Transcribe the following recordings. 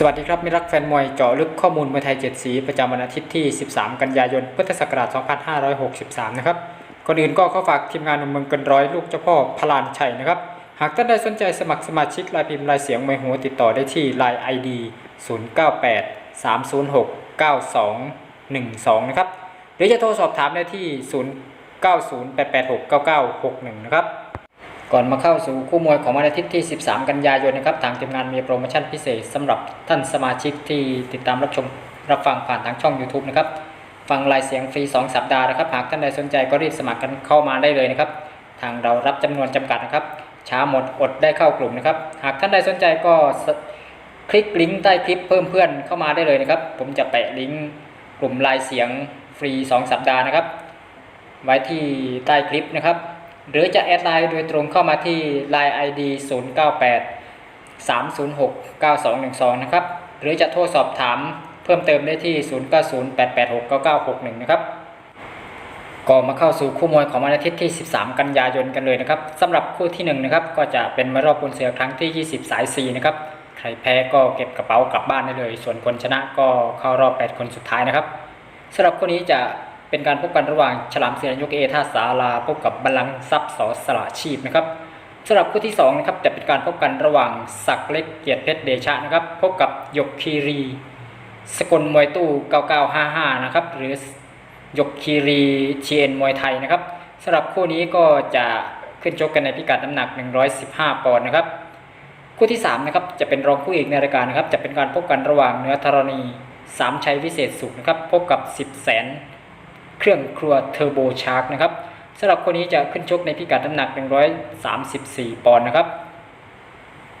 สวัสดีครับมิรักแฟนมวยเจาะลึกข้อมูลมวยไทย 7 สีประจำวันอาทิตย์ที่ 13 กันยายน พุทธศักราช 2563 นะครับก่อนอื่นก็ขอฝากทีมงานหนุ่มเมืองเกันร้อยลูกเจ้าพ่อพลานชัยนะครับ หากท่านใดสนใจสมัครสมาชิกรายพิมพ์รายเสียงมวยหัวติดต่อได้ที่ Line ID 098 306 9212 นะครับ หรือจะโทรสอบถามได้ที่ 090 886 9961 นะครับ ก่อนมาเข้าสู่คู่มวยของวันอาทิตย์ที่ 13 กันยายนนะครับ ทางทีมงานมีโปรโมชั่นพิเศษสำหรับท่านสมาชิกที่ติดตามรับชมรับฟังผ่านทางช่อง YouTube นะครับ ฟังรายเสียงฟรี 2 สัปดาห์นะครับ หากท่านใดสนใจก็รีบสมัครกันเข้ามาได้เลยนะครับ ทางเรารับจำนวนจำกัดนะครับ ช้าหมดอดได้เข้ากลุ่มนะครับ หากท่านใดสนใจก็คลิกลิงก์ใต้คลิปเพิ่มเพื่อนเข้ามาได้เลยนะครับ ผมจะแปะลิงก์กลุ่มรายเสียงฟรี 2 สัปดาห์นะครับ ไว้ที่ใต้คลิปนะครับ หรือจะแอดไลน์โดยตรงเข้ามาที่ Line ID 098 306 9212 นะครับ หรือจะโทรสอบถามเพิ่มเติมได้ที่ 090 886 9961 นะครับก็มาเข้าสู่คู่มวยของวันอาทิตย์ที่ 13 กันยายนกันเลยนะครับสำหรับคู่ที่1นะครับก็จะเป็นมารอบบนเสือครั้งที่ 20 สาย 4 นะครับ ใครแพ้ก็เก็บกระเป๋ากลับบ้านได้เลย ส่วนคนชนะก็เข้ารอบ 8 คนสุดท้ายนะครับสำหรับคู่นี้จะ เป็นการพบกันระหว่างฉลามเสือยกเอท่าสาลาพบกับบัลลังก์ทรัพย์สอสละชีพนะครับสำหรับคู่ที่2นะครับจะเป็นการพบกันระหว่างศักเล็กเกียรติเพชรเดชะนะครับพบกับยกคีรี สกลมวยตู้ 9955 นะครับหรือยกคีรีเชียนมวยไทยนะครับสำหรับคู่นี้ก็จะขึ้นชกกันในพิกัดน้ำหนัก 115 ปอนด์นะครับคู่ที่3นะครับจะเป็นรองคู่เอกในรายการนะครับจะเป็นการพบกันระหว่างเนื้อธรณีสามชัยวิเศษสุขนะครับพบกับ 10 แสน เครื่องครัวเทอร์โบชาร์กนะครับสำหรับคนนี้จะขึ้นชกในพิกัดน้ำหนัก 134 ปอนด์นะครับ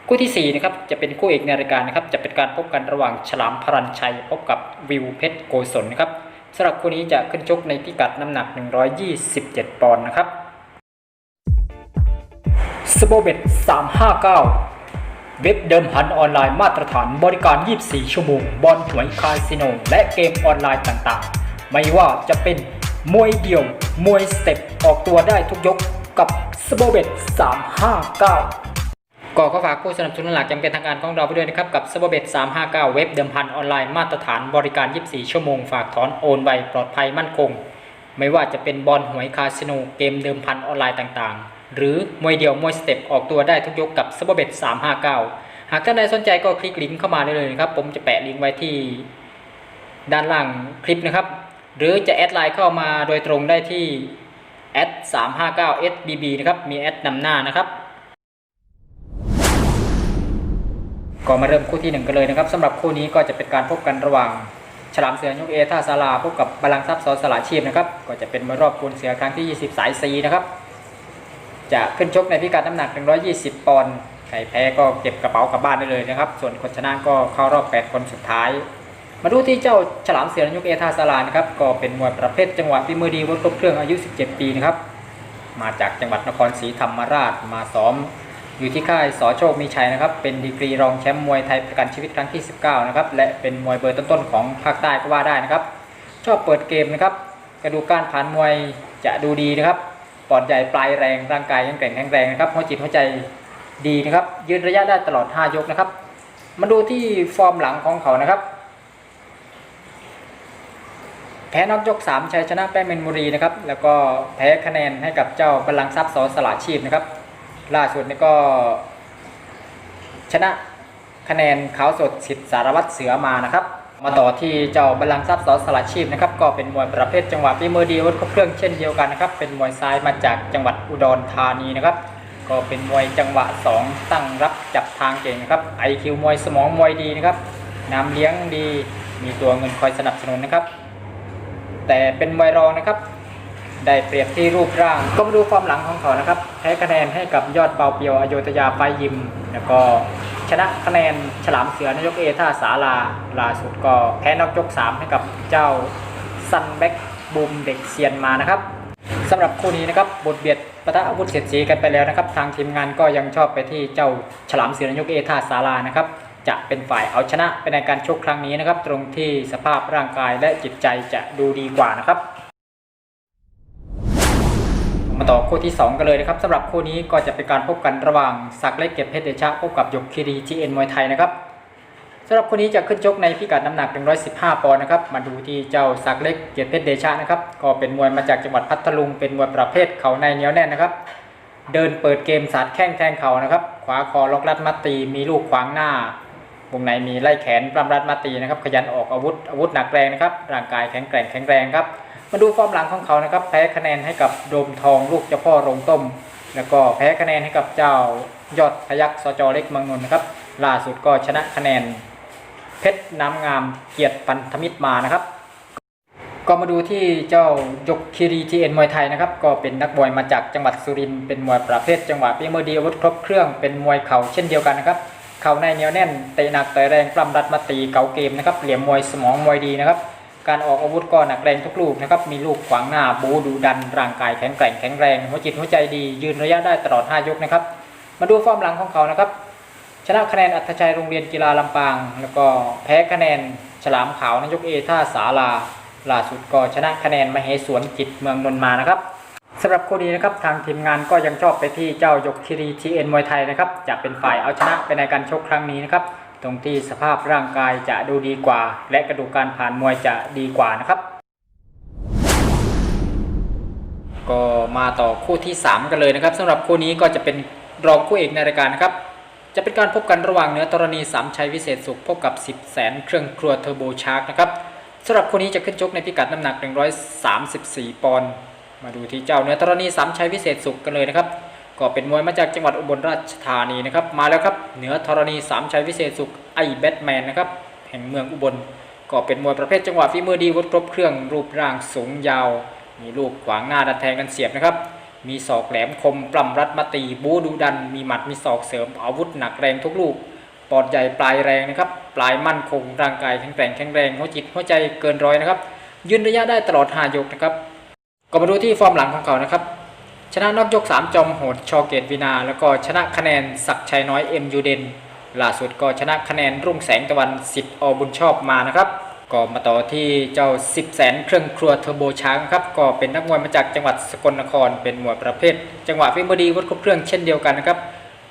คู่ที่4นะครับจะเป็นคู่เอกในรายการนะครับจะเป็นการพบกันระหว่างฉลามพรัญชัยพบกับวิวเพชรโกศลนะครับสำหรับคู่นี้จะขึ้นชกในพิกัดน้ำหนัก 127 ปอนด์นะครับสโบเบต359 เว็บเดิมพันออนไลน์มาตรฐานบริการ 24 ชั่วโมง บอลหวยคาสิโน และเกมออนไลน์ต่างๆ ไม่ว่าจะเป็นมวยเดี่ยว มวยสเต็ปออกตัวได้ทุกยกกับสโบเบต359 ก็ขอฝากผู้สนับสนุนหลักจำเป็นทางการของเราไปด้วยนะครับ กับสโบเบต359 เว็บเดิมพันออนไลน์มาตรฐานบริการ 24 ชั่วโมงฝากถอนโอนไวปลอดภัยมั่นคง ไม่ว่าจะเป็นบอลหวยคาสิโนเกมเดิมพันออนไลน์ต่างๆ หรือมวยเดี่ยวมวยสเต็ปออกตัวได้ทุกยกกับสโบเบต359 หากท่านใดสนใจก็คลิกลิงก์เข้ามาได้เลยนะครับผมจะแปะลิงก์ไว้ที่ด้านล่างคลิปนะครับ หรือจะแอดไลน์เข้ามาโดยตรงได้ที่แอด359 SBB นะครับมีแอดนำหน้านะครับก็มาเริ่มคู่ที่หนึ่งกันเลยนะครับสำหรับคู่นี้ก็จะเป็นการพบกันระหว่าง ฉลามเสือยกเอท่าศาลาพบกับบาลังทรัพย์สอสละชีพนะครับก็จะเป็นมวยรอบปูนเสือครั้งที่ 20 สายซีนะครับจะขึ้นชกในพิกัดน้ำหนัก 120 ปอนด์ใครแพ้ก็เก็บกระเป๋ากลับบ้านได้เลยนะครับ ส่วนคนชนะก็เข้ารอบ 8 คนสุดท้าย มาดูที่เจ้าฉลามเสือยกเอทาศาลานะครับก็เป็นมวยประเภทจังหวะฝีมือดีวัดครบเครื่องอายุ 17 ปีนะครับมาจากจังหวัดนครศรีธรรมราชมาซ้อมอยู่ที่ค่ายสอโชคมีชัยนะครับ เป็นดีกรีรองแชมป์มวยไทยประกันชีวิตครั้งที่ 19 นะครับ และเป็นมวยเบอร์ต้นๆของภาคใต้ก็ว่าได้นะครับ ชอบเปิดเกมนะครับ กระดูกการผ่านมวยจะดูดีนะครับปอดใหญ่ปลายแรงร่างกายยังแข็งแข็งแรงนะครับหัวจิตหัวใจดีนะครับ ยืนระยะได้ตลอด 5 ยกนะครับ มาดูที่ฟอร์มหลังของเขานะครับ แพ้น็อกยก 3 ชัยชนะแป้งเมนบุรีนะครับ แล้วก็แพ้คะแนนให้กับเจ้าบลังทรัพย์สอสละชีพนะครับ ล่าสุดนี่ก็ชนะคะแนนขาวสดสิทธิสารวัตรเสือมานะครับ มาต่อที่เจ้าบลังทรัพย์สอสละชีพนะครับ ก็เป็นมวยประเภทจังหวะฝีมือดีวุธครบเครื่องเช่นเดียวกันนะครับ เป็นมวยซ้ายมาจากจังหวัดอุดรธานีนะครับ ก็เป็นมวยจังหวะ 2 ตั้งรับจับทางเก่งนะครับไอคิวมวยสมองมวยดีนะครับน้ำเลี้ยงดี มีตัวเงินคอยสนับสนุนนะครับ แต่เป็นมวยรองนะครับ ได้เปรียบที่รูปร่าง ก็มาดูความหลังของเขานะครับแพ้คะแนนให้กับยอดเบาเปียวอโยธยาไฟยิม แล้วก็ชนะคะแนนฉลามเสือนายกเอท่าสาลาล่าสุดก็แพ้นอกยก 3 ให้กับเจ้าซันแบ็กบูมเด็กเซียนมานะครับสำหรับคู่นี้นะครับบทเบียดปะทะอาวุธเสียดสีกันไปแล้วนะครับ ทางทีมงานก็ยังชอบไปที่เจ้าฉลามเสือนายกเอท่าสาลานะครับ จะเป็นฝ่ายเอาชนะไปในการชกครั้งนี้นะครับ ตรงที่สภาพร่างกายและจิตใจจะดูดีกว่านะครับมาต่อคู่ที่ 2 กันเลยนะครับสำหรับคู่นี้ก็จะเป็นการพบกันระหว่างศักเล็กเก็บเพชรเดชะพบกับยกคีรีจีเอ็นมวยไทยนะครับสำหรับคนนี้จะขึ้นชกในพิกัดน้ำหนัก 115 ปอนด์นะครับมาดูที่เจ้าสักเล็กเกียรติเพชรเดชะนะครับก็เป็นมวยมาจากจังหวัดพัทลุงเป็นมวยประเภทเข่าในเหนียวแน่นนะครับ เดินเปิดเกมสาดแข้งแทงเข่านะครับ ขวาคอล็อกรัดมัดตีมีลูกขวางหน้า วงในมีไล่แขนปล้ำรัดมัดตีนะครับขยันออกอาวุธอาวุธหนักแรงนะครับร่างกายแข็งแกร่งแข็งแรงครับมาดูฟอร์มหลังของเขานะครับแพ้คะแนนให้กับโดมทองลูกเจ้าพ่อโรงต้ม แล้วก็แพ้คะแนนให้กับเจ้ายอดพยักสจเล็กเมืองนนท์นะครับล่าสุดก็ชนะคะแนน เพชรน้ำงามเกียรติปันธมิตรมานะครับ ก็มาดูที่เจ้ายกคีรีทีเอ็นมวยไทยนะครับ ก็เป็นนักมวยมาจากจังหวัดสุรินทร์เป็นมวยประเภทจังหวะปีมือดีอาวุธครบเครื่องเป็นมวยเข่าเช่นเดียวกันนะครับ เข่าในเหนียวแน่นเตะหนักต่อยแรงปล้ำรัดมาตีเก่าเกมนะครับเหลี่ยมมวยสมองมวยดีนะครับ การออกอาวุธก็หนักแรงทุกลูกนะครับมีลูกขวางหน้าบูดูดัน ร่างกายแข็งแกร่งแข็งแรงหัวจิตหัวใจดียืนระยะได้ตลอด 5 ยกนะครับ มาดูฟอร์มหลังของเขานะครับชนะคะแนนอัธชัยโรงเรียนกีฬาลำปาง แล้วก็แพ้คะแนนฉลามขาวนายกเอท่าสาลาล่าสุดก็ชนะคะแนนมเหสวนจิตเมืองนนมานะครับ สำหรับคู่นี้นะครับทางทีมงานก็ยังชอบไปที่เจ้ายกคิรีทีเอ็นมวยไทยนะครับจะเป็นฝ่ายเอาชนะไปในการชกครั้งนี้นะครับตรงที่สภาพร่างกายจะดูดีกว่า และกระดูกการผ่านมวยจะดีกว่านะครับ ก็มาต่อคู่ที่ 3 กันเลยนะครับสำหรับคู่นี้ก็จะเป็นรองคู่เอกในรายการนะครับ จะเป็นการพบกันระหว่างเนื้อตรณีสามชัยวิเศษสุขพบกับ 10 แสนเครื่องครัวเทอร์โบชาร์กนะครับสำหรับคู่นี้จะขึ้นชกในพิกัดน้ำหนัก 134 ปอนด์ มาดูที่เจ้าเหนือตรณีสามชัยวิเศษสุขกันเลยนะครับ ก็เป็นมวยมาจากจังหวัดอุบลราชธานีนะครับ มาแล้วครับเหนือธรณีสามชัยวิเศษสุขไอแบทแมนนะครับแห่งเมืองอุบล ก็เป็นมวยประเภทจังหวะฝีมือดีวัดครบเครื่องรูปร่างสูงยาว มีลูกขวางหน้าดันแทงกันเสียบนะครับ มีศอกแหลมคมปล้ำรัดมาตีบูดูดัน มีหมัดมีศอกเสริมอาวุธหนักแรงทุกลูกปอดใหญ่ปลายแรงนะครับปลายมั่นคงร่างกายแข็งแกร่งแข็งแรงหัวจิตหัวใจเกินร้อยนะครับยืนระยะได้ตลอด5ยกนะครับ ก็มาดูที่ฟอร์มหลังของเขานะครับ ชนะนอกยก 3 จอมโหดชอเกตวินา แล้วก็ชนะคะแนนศักชัยน้อยเอ็มยูเดนล่าสุดก็ชนะคะแนนรุ่งแสงตะวันสิทธิ์อบุญชอบมานะครับก็มาต่อที่เจ้า 10 แสนเครื่องครัวเทอร์โบช้างครับก็เป็นนักมวยมาจากจังหวัดสกลนคร เป็นมวยประเภท จังหวะฟิมบดีวัดครบเครื่องเช่นเดียวกันนะครับ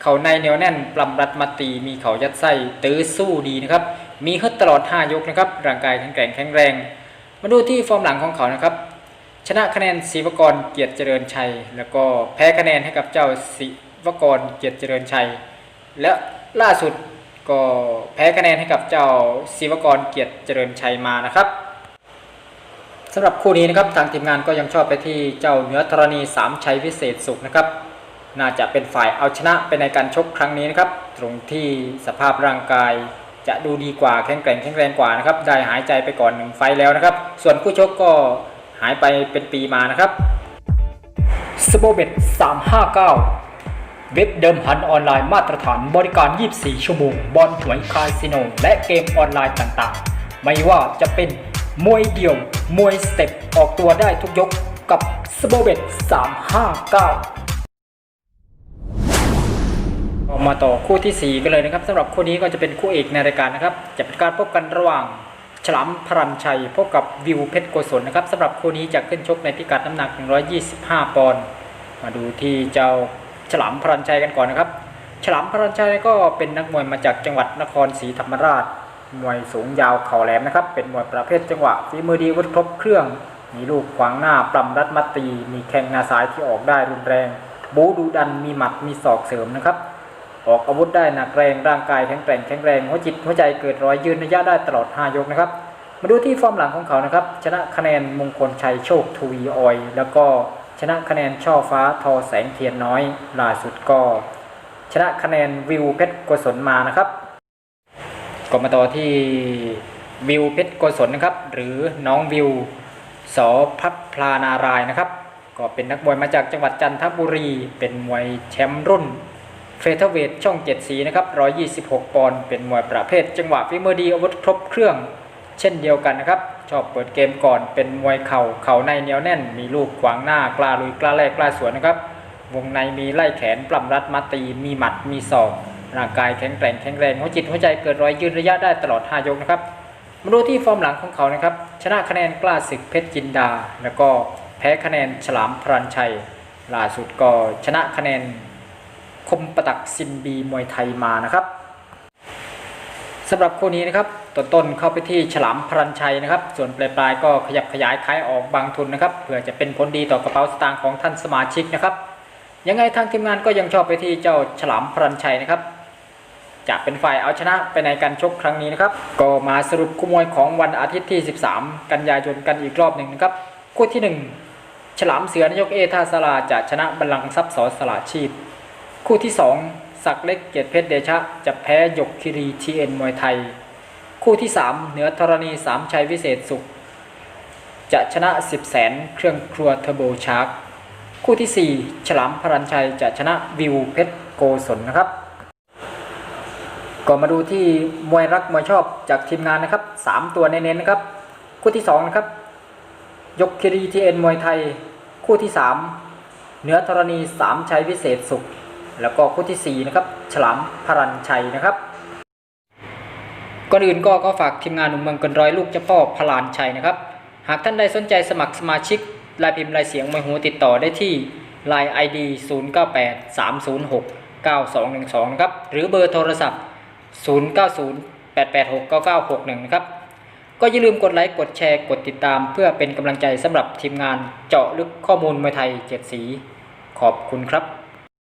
เขาในเหนียวแน่นปลำรัดมาตีมีเขายัดไส้ตื้อสู้ดีนะครับมีฮึดตลอด 5 ยกนะครับร่างกายแข็งแกร่งแข็งแรง มาดูที่ฟอร์มหลังของเขานะครับ ชนะคะแนนศิวกรเกียรติเจริญชัย แล้วก็แพ้คะแนนให้กับเจ้าศิวกรเกียรติเจริญชัย และล่าสุดก็แพ้คะแนนให้กับเจ้าศิวกรเกียรติเจริญชัยมานะครับสำหรับคู่นี้นะครับทางทีมงานก็ยังชอบไปที่เจ้าเหนือธรณีสามชัยวิเศษสุขนะครับ น่าจะเป็นฝ่ายเอาชนะไปในการชกครั้งนี้นะครับ ตรงที่สภาพร่างกายจะดูดีกว่าแข็งแกร่งแข็งแรงกว่านะครับ ได้หายใจไปก่อนหนึ่งไฟแล้วนะครับ ส่วนผู้ชกก็ หายไปเป็นปีมานะครับสโบเบต359 เว็บเดิมพันออนไลน์มาตรฐานบริการ 24 ชั่วโมง บอลหวยคาสิโน และเกมออนไลน์ต่างๆ ไม่ว่าจะเป็นมวยเดี่ยว มวยสเต็ป ออกตัวได้ทุกยกกับสโบเบต359มาต่อคู่ที่ 4 กันเลยนะครับสำหรับคู่นี้ก็จะเป็นคู่เอกในรายการนะครับ จะเป็นการพบกันระหว่าง ฉลามพรัญชัยพบกับวิวเพชรโกศลนะครับสำหรับคู่นี้จะขึ้นชกในพิกัดน้ำหนัก 125 ปอนด์มาดูที่เจ้าฉลามพรัญชัยกันก่อนนะครับ ฉลามพรัญชัยก็เป็นนักมวยมาจากจังหวัดนครศรีธรรมราช มวยสูงยาวเข่าแหลมนะครับ เป็นมวยประเภทจังหวะฝีมือดีวุฒิครบเครื่อง มีลูกขวางหน้าปล้ำรัดมัดตี มีแข้งหน้าซ้ายที่ออกได้รุนแรง บูดูดันมีหมัดมีศอกเสริมนะครับ ออกอาวุธได้หนักแรงร่างกายแข็งแกร่งแข็งแรงหัวจิตหัวใจเกิดรอยยืนระยะได้ตลอด 5 ยกนะครับ มาดูที่ฟอร์มหลังของเขานะครับ ชนะคะแนนมงคลชัยโชคทวีออย แล้วก็ชนะคะแนนช่อฟ้าทอแสงเทียนน้อยล่าสุดก็ชนะคะแนนวิวเพชรโกศลมานะครับก็มาต่อที่วิวเพชรโกศลนะครับ หรือน้องวิวสพัฒพลานารายนะครับ ก็เป็นนักมวยมาจากจังหวัดจันทบุรี เป็นมวยแชมป์รุ่น เฟเธอร์เวทช่องเจ็ดสีนะครับ126 ปอนด์เป็นมวยประเภท จังหวะฝีมือดีอาวุธครบเครื่อง เช่นเดียวกันนะครับ ชอบเปิดเกมก่อนเป็นมวยเข่าเข่าในเหนียวแน่น มีลูกขวางหน้ากล้าลุยกล้าแลกกล้าสวนนะครับ วงในมีไล่แขนปล้ำรัดมาตี มีหมัดมีศอกร่างกายแข็งแกร่งแข็งแรงหัวจิตหัวใจเกิดรอยยืนระยะได้ตลอด 5 ยกนะครับมาดูที่ฟอร์มหลังของเขานะครับ ชนะคะแนนกล้าศึกเพชรจินดา แล้วก็แพ้คะแนนฉลามพรัญชัยล่าสุดก็ชนะคะแนน คมประตักซินบีมวยไทยมานะครับสำหรับคู่นี้นะครับต้นต้นเข้าไปที่ฉลามพรัญชัยนะครับ ส่วนปลายปลายก็ขยับขยายขายออกบางทุนนะครับเพื่อจะเป็นผลดีต่อกระเป๋าสตางค์ของท่านสมาชิกนะครับยังไงทางทีมงานก็ยังชอบไปที่เจ้าฉลามพรัญชัยนะครับจะเป็นฝ่ายเอาชนะไปในการชกครั้งนี้นะครับ ก็มาสรุปคู่มวยของวันอาทิตย์ที่ 13 กันยายนกันอีกรอบหนึ่งนะครับ คู่ที่ 1 ฉลามเสือนายกเอท่าสลาจะชนะบัลลังก์ทรัพย์สอสลาชีพ คู่ที่ 2 ศักเล็กเกียรติเพชรเดชะ จะแพ้ยกคิรีทีเอ็นมวยไทย คู่ที่ 3 เหนือธรณีสามชัยวิเศษสุข จะชนะ10แสนเครื่องครัวเทอร์โบชาร์กคู่ทีสี่ 4 ฉลามพรัญชัยจะชนะวิวเพชรโกศลนะครับก็มาดูที่มวยรักมวยชอบจากทีมงานนะครับ 3 ตัวเน้นๆนะครับ คู่ที่2นะครับยกคิรีทีเอ็นมวยไทย คู่ที่ 3 เหนือธรณีสามชัยวิเศษสุข แล้วก็คู่ทีสี่4นะครับฉลามพรัญชัยนะครับก่อนอื่นก็ก็ฝากทีมงานหนุ่มเมืองกันร้อยลูกเจ้าพ่อพลานชัยนะครับ หากท่านใดสนใจสมัครสมาชิกลายพิมพ์ลายเสียงมวยหูติดต่อได้ที่ Line ID 098 306 9212 นะครับ หรือเบอร์โทรศัพท์ 090 886 9961 นะครับ ก็อย่าลืมกดไลค์ กดแชร์ กดติดตาม เพื่อเป็นกำลังใจสำหรับทีมงานเจาะลึกข้อมูลมวยไทย7สี ขอบคุณครับ